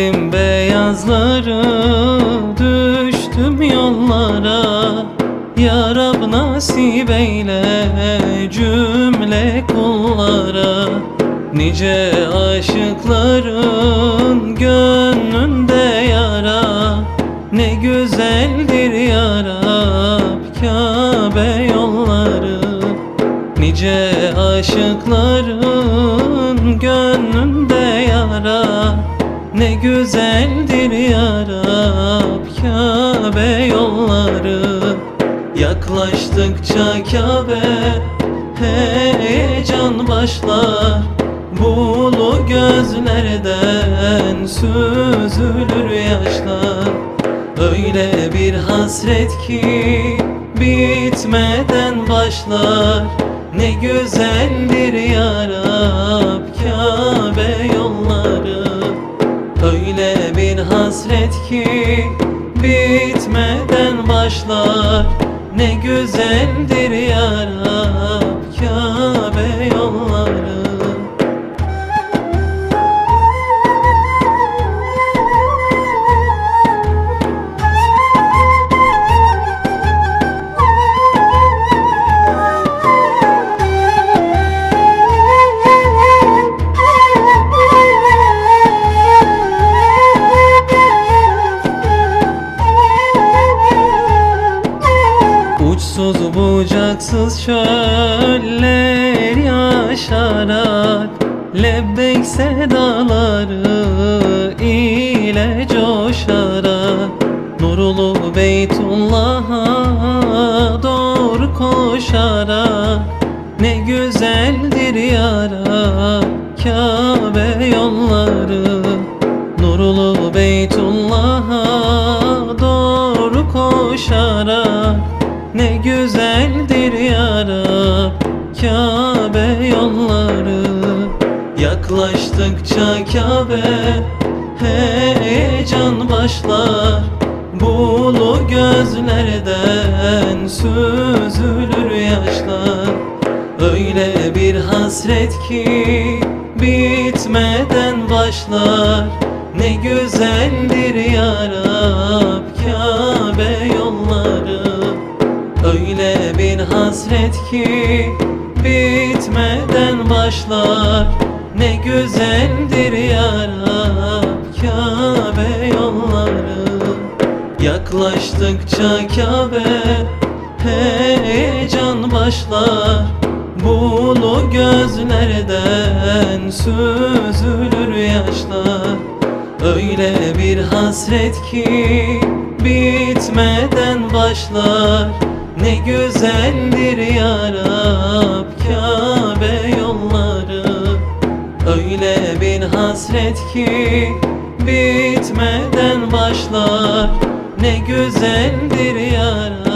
Sildim beyazları Düştüm yollara. Ya Rab nasip eyle cümle kullara. Nice aşıkların gönlünde yara. Ne güzeldir ya Rab Kabe yolları. Nice aşıkların gönlünde yara. Ne güzeldir ya Rab Kabe yolları. Yaklaştıkça Kabe heyecan başlar. Bulu gözlerden süzülür yaşlar. Öyle bir hasret ki bitmeden başlar. Ne güzeldir ya hasret ki bitmeden başlar. Ne güzeldir ya bucaksız çöller yaşarak Lebbek sedaları ile coşarak Nurulu Beytullah'a doğru koşarak Ne güzeldir ya Rab Kabe yolları güzeldir ya Rab. Kabe yolları Yaklaştıkça Kabe. Heyecan başlar Bulu gözlerden süzülür yaşlar. Öyle bir hasret ki bitmeden başlar. Ne güzeldir ya Rab Kabe yolları Öyle bir hasret ki bitmeden başlar. Ne güzeldir ya Rab Kabe yolları. Yaklaştıkça Kabe heyecan başlar. Bulu gözlerden süzülür yaşlar. Öyle bir hasret ki bitmeden başlar Ne güzeldir ya Rab Kabe yolları. Öyle bir hasret ki bitmeden başlar. Ne güzeldir ya Rab